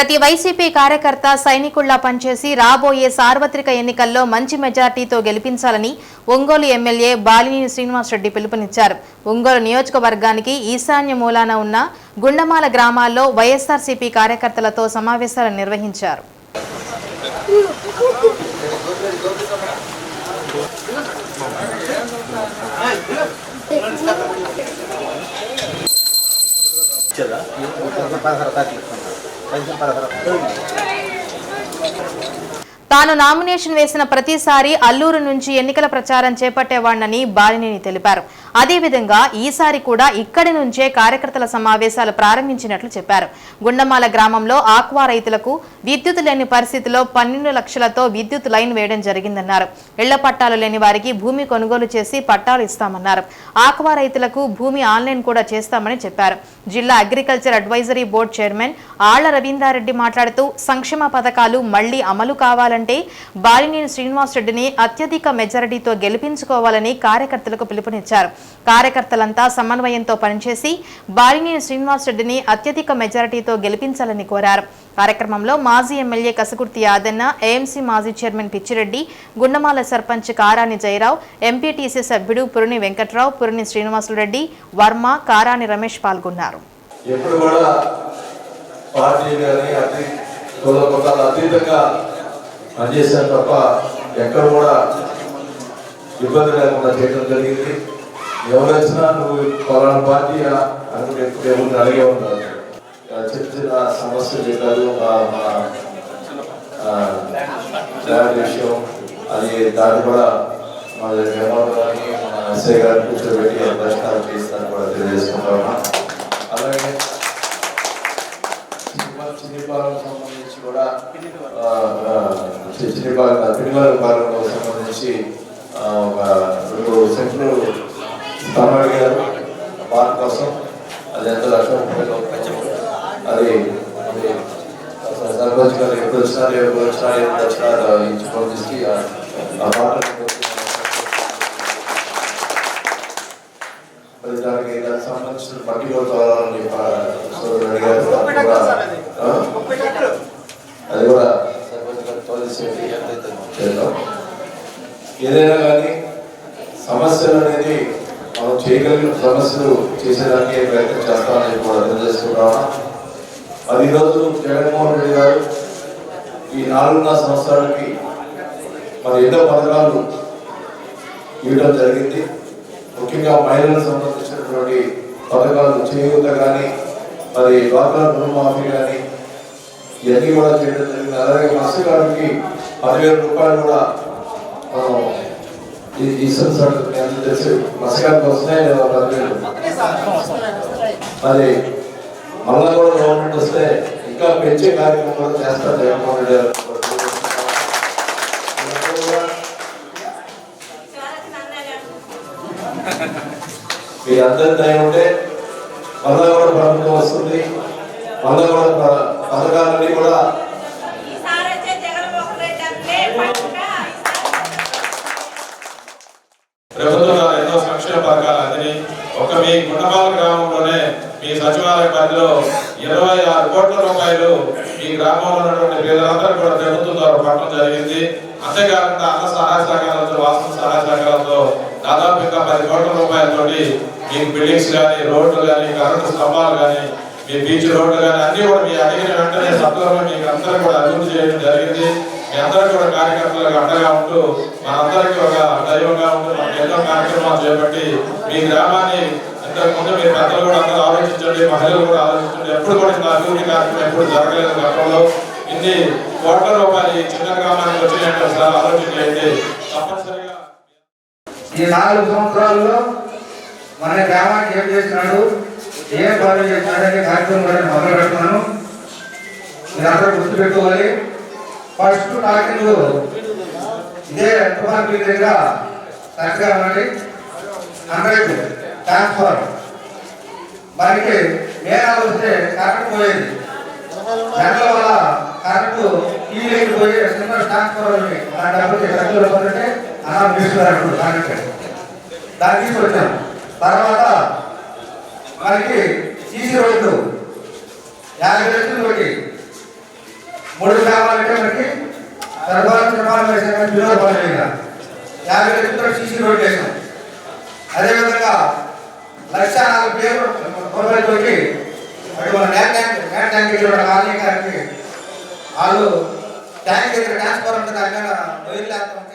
ప్రతి వైసీపీ కార్యకర్త సైనికుల్లా పనిచేసి రాబోయే సార్వత్రిక ఎన్నికల్లో మంచి మెజార్టీతో గెలిపించాలని ఒంగోలు ఎమ్మెల్యే బాలినేని శ్రీనివాసరెడ్డి పిలుపునిచ్చారు. ఒంగోలు నియోజకవర్గానికి ఈశాన్య మూలాన ఉన్న గుండమాల గ్రామాల్లో వైఎస్ఆర్సీపీ కార్యకర్తలతో సమావేశాలు నిర్వహించారు. పదహారు Ahí para, para. తాను నామినేషన్ వేసిన ప్రతిసారి అల్లూరు నుంచి ఎన్నికల ప్రచారం చేపట్టేవాణ్ణని బాలినేని తెలిపారు. అదేవిధంగా ఈసారి కూడా ఇక్కడి నుంచే కార్యకర్తల సమావేశాలు ప్రారంభించినట్లు చెప్పారు. గుండమాల గ్రామంలో ఆక్వా రైతులకు విద్యుత్ లేని పరిస్థితిలో పన్నెండు లక్షలతో విద్యుత్ లైన్ వేయడం జరిగిందన్నారు. ఇళ్ళ పట్టాలు లేని వారికి భూమి కొనుగోలు చేసి పట్టాలు ఇస్తామన్నారు. ఆక్వా రైతులకు భూమి ఆన్లైన్ కూడా చేస్తామని చెప్పారు. జిల్లా అగ్రికల్చర్ అడ్వైజరీ బోర్డు చైర్మన్ ఆళ్ళ రవీందారెడ్డి మాట్లాడుతూ సంక్షేమ పథకాలు మళ్ళీ అమలు కావాలని కావాలంటే బాలినేని శ్రీనివాసరెడ్డిని అత్యధిక మెజారిటీతో గెలిపించుకోవాలని కార్యకర్తలకు పిలుపునిచ్చారు. కార్యకర్తలంతా సమన్వయంతో పనిచేసి బాలినేని శ్రీనివాసరెడ్డిని అత్యధిక మెజారిటీతో గెలిపించాలని కోరారు. కార్యక్రమంలో మాజీ ఎమ్మెల్యే కసుకుర్తి యాదన్న ఏఎంసీ మాజీ చైర్మన్ పిచ్చిరెడ్డి గుండమాల సర్పంచ్ కారాని జయరావు ఎంపీటీసీ సభ్యుడు పురుని వెంకట్రావు పురుని శ్రీనివాసులరెడ్డి వర్మ కారాని రమేష్ పాల్గొన్నారు. ఎప్పుడు కూడా పార్టీ అతి అతీతంగా పనిచేశాను తప్ప ఎక్కడ కూడా ఇబ్బంది లేకుండా చేయడం జరిగింది. ఎవరు వచ్చినా నువ్వు పలానా పార్టీ అనుకుంటే ఎప్పుడు ఎవరిని అడిగే ఉన్నారు చిన్న చిన్న సమస్యలు చెప్పారు. ల్యాండ్ విషయం అది దాన్ని కూడా మా జగన్మోహన్ గారిని మన ఎస్ఐ గారిని కూర్చోబెట్టి ఆ ప్రశ్నలు చేస్తాను కూడా తెలియజేసుకుంటాము అలాగే చిన్న- సంబంధించి కూడా ఆ, ఆ, పాలకు సంబంధించి ఒక రెండు సెంట్లు స్థలం అడిగారు పార్క్ కోసం అది ఎంత లక్ష ముప్పై లక్షలు. అది సర్పంచ్ గారు ఎప్పుడు వచ్చినా ఎప్పుడు వచ్చినా ఎప్పుడు వచ్చినా ఇచ్చి పంపిస్తే ఆ- ఆ పాటలు మరి దానికి దానికి సంబంధించిన పట్టికలు కావాలని సోదరుడు అడిగారు అది కూడా, ఆ? అది కూడా చేద్దాం. ఏదైనా కానీ సమస్యలు అనేది మనం చేయగలిగిన సమస్యలు చేసేదానికి ప్రయత్నం చేస్తామని చెప్పి కూడా తెలియజేస్తున్నాము అది ఈరోజు జగన్మోహన్ రెడ్డి గారు ఈ నాలుగున్నర సంవత్సరాలకి మరి ఎన్నో పథకాలు ఇవ్వడం జరిగింది. ముఖ్యంగా మహిళలకు సంబంధించినటువంటి పథకాలు చేయూత కానీ మరి డ్వాక్రా రుణమాఫీ కానీ ఇవన్నీ కూడా చేయడం జరిగింది. అలాగే మత్స్యకారులకి పదివేల రూపాయలు కూడా మనం సార్ ఈ సంవత్సరం ఎంత తెలిసి మత్స్యకారులకు వస్తున్నాయి లేదా పదివేలు? మరి మళ్ళా కూడా గవర్నమెంట్ వస్తే ఇంకా పెంచే కార్యక్రమం కూడా చేస్తారు జగన్మోహన్ రెడ్డి గారు. మీ అందరి దయ ఉంటే మళ్ళా కూడా ప్రభుత్వం వస్తుంది. మళ్ళా కూడా పథకాలన్నీ కూడా ప్రభుత్వం ఎన్నో సంక్షేమ పథకాలు అందిని ఒక మీ గుండపాల గ్రామంలోనే మీ సచివాలయ పరిధిలో ఇరవై ఆరు కోట్ల రూపాయలు ఈ గ్రామంలో ఉన్నటువంటి పేదలందరూ కూడా ప్రభుత్వం ద్వారా పట్టడం జరిగింది. అంతేకాకుండా అన్న సహాయ సహకారాలతో సహాయ సహకారాలతో దాదాపు ఇంకా పది కోట్ల రూపాయలతోటి మీకు బిల్డింగ్స్ కానీ రోడ్లు కానీ కరెంటు స్తంభాలు కానీ మీ బీచ్ రోడ్లు కానీ అన్ని కూడా మీ అడిగిన వెంటనే సత్వరమే మీకు అందరూ కూడా అభివృద్ధి చేయడం జరిగింది. మీ అందరూ కూడా కార్యకర్తలకు అండగా ఉంటూ మనందరికీ ఒక దైవంగా ఉంటూ మనకి ఎన్నో కార్యక్రమాలు చేపట్టి మీ గ్రామాన్ని ఇంతకుముందు మీరు పెద్దలు కూడా అందరూ ఆలోచించండి మహిళలు కూడా ఆలోచించండి. ఎప్పుడు కూడా ఇంత అభివృద్ధి కార్యక్రమం ఎప్పుడు జరగలేదు గతంలో. ఇన్ని కోట్ల రూపాయలు ఈ చిన్న గ్రామానికి వచ్చినట్టు సార్ ఆలోచన చేయండి. తప్పనిసరిగా ఈ నాలుగు సంవత్సరాల్లో మన గ్రామానికి ఏం చేస్తున్నాడు? ఏం పనులు చేసినాడు అనే కార్యక్రమం మొదలు పెడుతున్నాను. మీరందరూ గుర్తుపెట్టుకోవాలి. ఫస్ట్ టాకింగ్ ఇదే. తుఫాన్ దగ్గర? కరెక్ట్గా ఉండండి. హండ్రెడ్. ట్రాన్స్ఫర్. మనకి మేఘాలు వస్తే కరెంట్ పోయేది. నెలల వల్ల కరెంటు ఈ లైన్ పోయి చిన్న ట్రాన్స్ఫర్ ఆ డబ్బులు డబ్బులు ఇవ్వాలంటే అలా తీసుకురాడు కరెంట్ దాన్ని తీసుకొచ్చాం. తర్వాత మనకి సీసీ రోడ్లు యాభై లక్షలు ఒకటి మూడు గ్రామాలంటే మనకి సర్వాలు నిర్మాణం వేసాం బిలో యాభై లక్షలతో సీసీ రోడ్ వేసాం. అదేవిధంగా లక్ష నాలుగు పేరు రూపాయలతోటి అటు మన ల్యాండ్ ట్యాంక్ ల్యాండ్ ట్యాంక్ దగ్గర కాలనీ గారికి వాళ్ళు ట్యాంక్ దగ్గర ట్రాన్స్ఫార్మర్ దాని మీద వైర్లు వేస్తామంటే